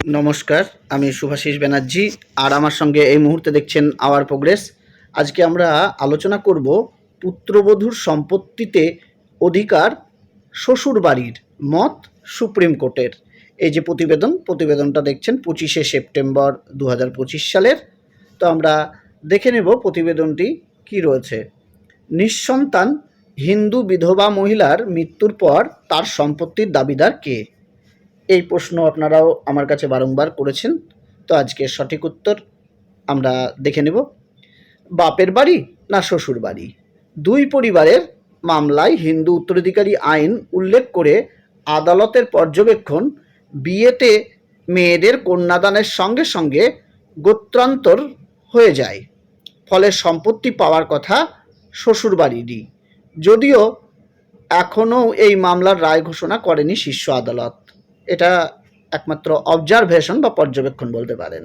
নমস্কার, আমি শুভাশিস ব্যানার্জি আর আমার সঙ্গে এই মুহূর্তে দেখছেন আওয়ার প্রোগ্রেস। আজকে আমরা আলোচনা করব পুত্রবধূর সম্পত্তিতে অধিকার শ্বশুর বাড়ির মত সুপ্রিম কোর্টের। এই যে প্রতিবেদন, প্রতিবেদনটা দেখছেন পঁচিশে সেপ্টেম্বর দু হাজার পঁচিশ সালের। তো আমরা দেখে নেব প্রতিবেদনটি কি রয়েছে। নিঃসন্তান হিন্দু বিধবা মহিলার মৃত্যুর পর তার সম্পত্তির দাবিদার কে? এই প্রশ্ন আপনারাও আমার কাছে বারংবার করেছেন। তো আজকে সঠিক উত্তর আমরা দেখে নেব। বাপের বাড়ি না শ্বশুর বাড়ি? দুই পরিবারের মামলায় হিন্দু উত্তরাধিকারী আইন উল্লেখ করে আদালতের পর্যবেক্ষণ বিয়েতে মেয়েদের কন্যাদানের সঙ্গে সঙ্গে গোত্রান্তর হয়ে যায়। ফলে সম্পত্তি পাওয়ার কথা শ্বশুর বাড়িরই। যদিও এখনও এই মামলার রায় ঘোষণা করেনি শীর্ষ আদালত। একমাত্র অবজারভেশন বা পর্যবেক্ষণ বলতে পারেন।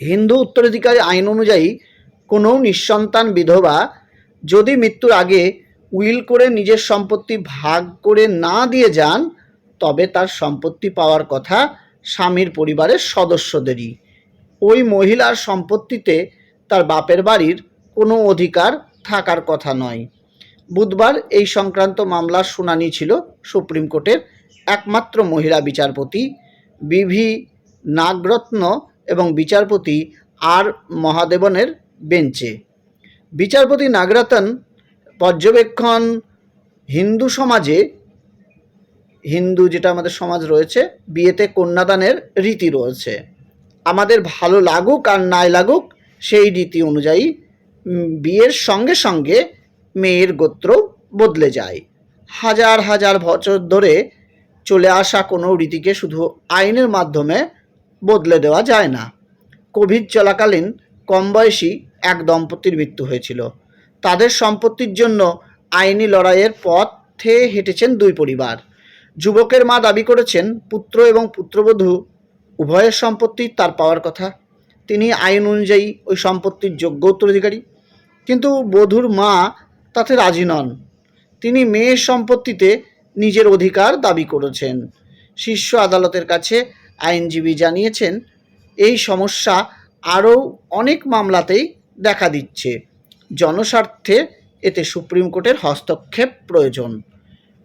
হিন্দু উত্তরাধিকারী আইন অনুযায়ী কোনো নিঃসন্তান বিধবা যদি মৃত্যুর আগে উইল করে নিজের সম্পত্তি ভাগ করে না দিয়ে যান, তবে তার সম্পত্তি পাওয়ার কথা স্বামীর পরিবারের সদস্যদেরই। ওই মহিলার সম্পত্তিতে তার বাপের বাড়ির কোনো অধিকার থাকার কথা নয়। বুধবার এই সংক্রান্ত মামলার শুনানি ছিল সুপ্রিম কোর্টের একমাত্র মহিলা বিচারপতি বিভি নাগরত্ন এবং বিচারপতি আর মহাদেবনের বেঞ্চে। বিচারপতি নাগরতন পর্যবেক্ষণ হিন্দু সমাজে, হিন্দু যেটা আমাদের সমাজ রয়েছে, বিয়েতে কন্যাদানের রীতি রয়েছে। আমাদের ভালো লাগুক আর নাই লাগুক, সেই রীতি অনুযায়ী বিয়ের সঙ্গে সঙ্গে মেয়ের গোত্র বদলে যায়। হাজার হাজার বছর ধরে চলে আসা কোনো রীতিকে শুধু আইনের মাধ্যমে বদলে দেওয়া যায় না। কোভিড চলাকালীন কম বয়সী এক দম্পতির মৃত্যু হয়েছিল। তাদের সম্পত্তির জন্য আইনি লড়াইয়ের পথে হেঁটেছেন দুই পরিবার। যুবকের মা দাবি করেছেন, পুত্র এবং পুত্রবধূ উভয়ের সম্পত্তি তার পাওয়ার কথা। তিনি আইন অনুযায়ী ওই সম্পত্তির যোগ্য উত্তরাধিকারী। কিন্তু বধূর মা তাতে রাজি নন। তিনি মেয়ের সম্পত্তিতে নিজের অধিকার দাবি করেছেন। শীর্ষ আদালতের কাছে আইনজীবী জানিয়েছেন, এই সমস্যা আরও অনেক মামলাতেই দেখা দিচ্ছে। জনস্বার্থে এতে সুপ্রিম কোর্টের হস্তক্ষেপ প্রয়োজন।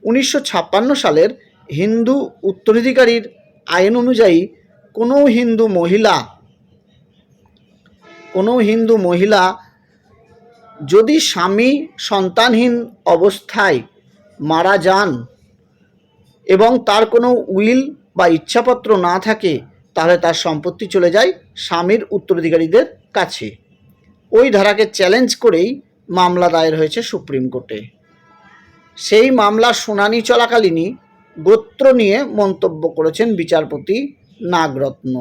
উনিশশো ছাপ্পান্ন সালের হিন্দু উত্তরাধিকারীর আইন অনুযায়ী কোনো হিন্দু মহিলা, কোনো হিন্দু মহিলা যদি স্বামী সন্তানহীন অবস্থায় মারা যান এবং তার কোনো উইল বা ইচ্ছাপত্র না থাকে, তাহলে তার সম্পত্তি চলে যায় স্বামীর উত্তরাধিকারীদের কাছে। ওই ধারাকে চ্যালেঞ্জ করেই মামলা দায়ের হয়েছে সুপ্রিম কোর্টে। সেই মামলার শুনানি চলাকালীনই গোত্র নিয়ে মন্তব্য করেছেন বিচারপতি নাগরত্ন।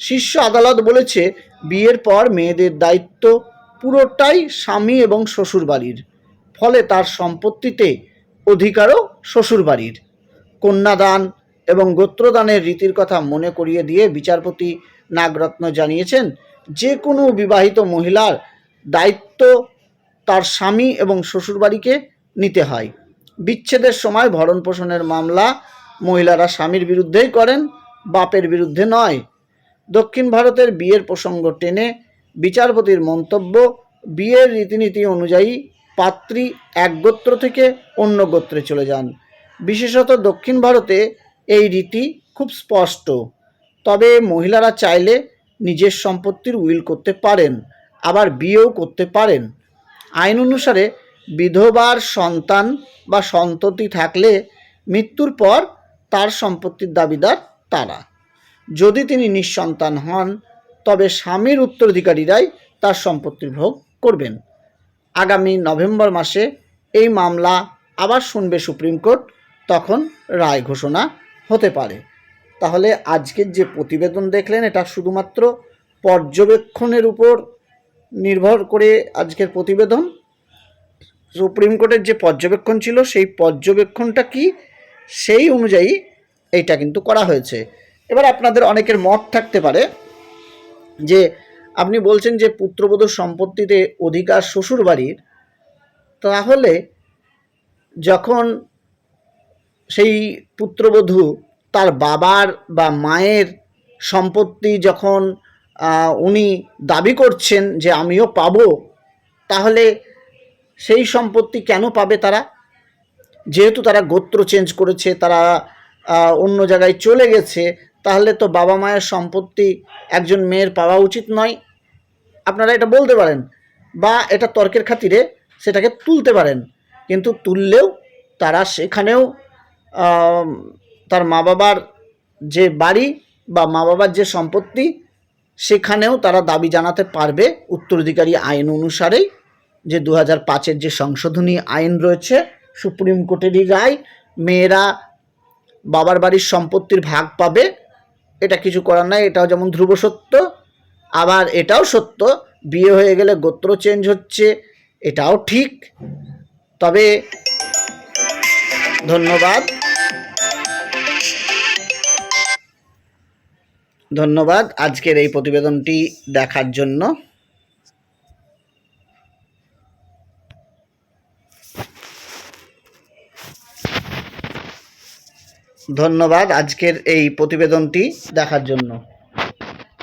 শীর্ষ আদালত বলেছে, বিয়ের পর মেয়েদের দায়িত্ব পুরোটাই স্বামী এবং শ্বশুরবাড়ির, ফলে তার সম্পত্তিতে অধিকারও শ্বশুরবাড়ির। কন্যাদান এবং গোত্রদানের রীতির কথা মনে করিয়ে দিয়ে বিচারপতি নাগরত্ন জানিয়েছেন যে কোনো বিবাহিত মহিলার দায়িত্ব তার স্বামী এবং শ্বশুরবাড়িকে নিতে হয়। বিচ্ছেদের সময় ভরণ পোষণের মামলা মহিলারা স্বামীর বিরুদ্ধেই করেন, বাপের বিরুদ্ধে নয়। দক্ষিণ ভারতের বিয়ের প্রসঙ্গ টেনে বিচারপতির মন্তব্য, বিয়ের রীতিনীতি অনুযায়ী পাত্রী এক গোত্র থেকে অন্য গোত্রে চলে যান। বিশেষত দক্ষিণ ভারতে এই রীতি খুব স্পষ্ট। তবে মহিলারা চাইলে নিজের সম্পত্তির উইল করতে পারেন, আবার বিয়েও করতে পারেন। আইন অনুসারে বিধবার সন্তান বা সন্ততি থাকলে মৃত্যুর পর তার সম্পত্তির দাবিদার তারা। যদি তিনি নিঃসন্তান হন, তবে স্বামীর উত্তরাধিকারীরাই তার সম্পত্তির ভোগ করবেন। আগামী নভেম্বর মাসে এই মামলা আবার শুনবে সুপ্রিম কোর্ট তখন রায় ঘোষণা হতে পারে। তাহলে আজকের যে প্রতিবেদন দেখলেন, এটা শুধুমাত্র পর্যবেক্ষণের উপর নির্ভর করে আজকের প্রতিবেদন? সুপ্রিম কোর্টের যে পর্যবেক্ষণ ছিল, সেই পর্যবেক্ষণটা কি? সেই অনুযায়ী এইটা কিন্তু করা হয়েছে। এবার আপনাদের অনেকের মত থাকতে পারে যে, আপনি বলছেন যে পুত্রবধূর সম্পত্তিতে অধিকার শ্বশুর বাড়ির তাহলে যখন সেই পুত্রবধূ তার বাবার বা মায়ের সম্পত্তি যখন উনি দাবি করছেন যে আমিও পাব, তাহলে সেই সম্পত্তি কেন পাবে তারা? যেহেতু তারা গোত্র চেঞ্জ করেছে, তারা অন্য জায়গায় চলে গেছে, তাহলে তো বাবা মায়ের সম্পত্তি একজন মেয়ের পাওয়া উচিত নয়। আপনারা এটা বলতে পারেন বা এটা তর্কের খাতিরে সেটাকে তুলতে পারেন। কিন্তু তুললেও তারা সেখানেও তার মা বাবার যে বাড়ি বা মা বাবার যে সম্পত্তি, সেখানেও তারা দাবি জানাতে পারবে উত্তরাধিকারী আইন অনুসারেই যে দু হাজার পাঁচের যে সংশোধনী আইন রয়েছে, সুপ্রিম কোর্টেরই রায়, মেয়েরা বাবার বাড়ির সম্পত্তির ভাগ পাবে। এটা কিছু করার নাই, এটাও যেমন ধ্রুব সত্য, আবার এটাও সত্য, বিয়ে হয়ে গেলে গোত্র চেঞ্জ হচ্ছে, এটাও ঠিক। তবে ধন্যবাদ। ধন্যবাদ আজকের এই প্রতিবেদনটি দেখার জন্য। ধন্যবাদ আজকের এই প্রতিবেদনটি দেখার জন্য।